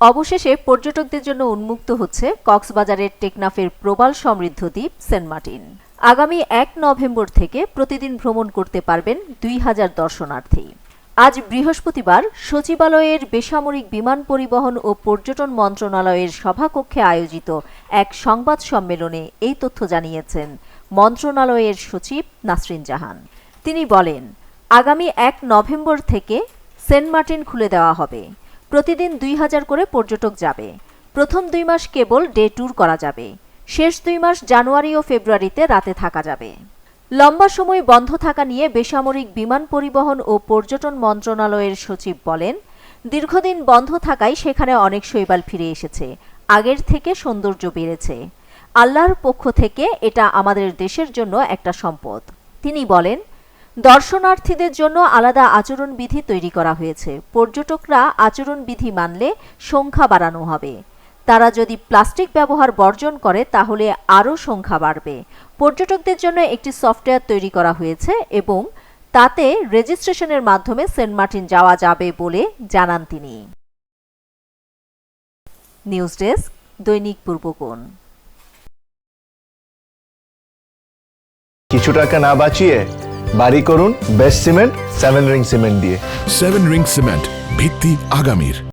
অবশেষে পর্যটকদের জন্য উন্মুক্ত হচ্ছে কক্সবাজারের টেকনাফের প্রবাল সমৃদ্ধ দ্বীপ সেন্ট মার্টিন। আগামী এক নভেম্বর থেকে প্রতিদিন ভ্রমণ করতে পারবেন দুই হাজার দর্শনার্থী। আজ বৃহস্পতিবার সচিবালয়ের বেসামরিক বিমান পরিবহন ও পর্যটন মন্ত্রণালয়ের সভাকক্ষে আয়োজিত এক সংবাদ সম্মেলনে এই তথ্য জানিয়েছেন মন্ত্রণালয়ের সচিব নাসরিন জাহান। তিনি বলেন, আগামী এক নভেম্বর থেকে সেন্ট মার্টিন খুলে দেওয়া হবে। প্রতিদিন দুই হাজার করে পর্যটক যাবে। প্রথম দুই মাস কেবল ডে ট্যুর করা যাবে। শেষ দুই মাস জানুয়ারি ও ফেব্রুয়ারিতে রাতে থাকা যাবে। লম্বা সময় বন্ধ থাকা নিয়ে বেসামরিক বিমান পরিবহন ও পর্যটন মন্ত্রণালয়ের সচিব বলেন, দীর্ঘদিন বন্ধ থাকায় সেখানে অনেক শৈবাল ফিরে এসেছে। আগের থেকে সৌন্দর্য বেড়েছে। আল্লাহর পক্ষ থেকে এটা আমাদের দেশের জন্য একটা সম্পদ। তিনি বলেন দর্শনার্থীদের জন্য আলাদা আচরণবিধি তৈরি করা হয়েছে। পর্যটকরা আচরণবিধি মানলে সংখ্যা বাড়ানো হবে। তারা যদি প্লাস্টিক ব্যবহার বর্জন করে, তাহলে আরও সংখ্যা বাড়বে। পর্যটকদের জন্য একটি সফটওয়্যার তৈরি করা হয়েছে এবং তাতে রেজিস্ট্রেশনের মাধ্যমে সেন্ট মার্টিন যাওয়া যাবে বলে জানান তিনি। নিউজ ডেস্ক, দৈনিক পূর্বকোণ। কিছু টাকা না বাঁচিয়ে বাড়ি করুন best cement seven ring cement দিয়ে। সেভেন রিং সিমেন্ট ভিত্তি আগামীর।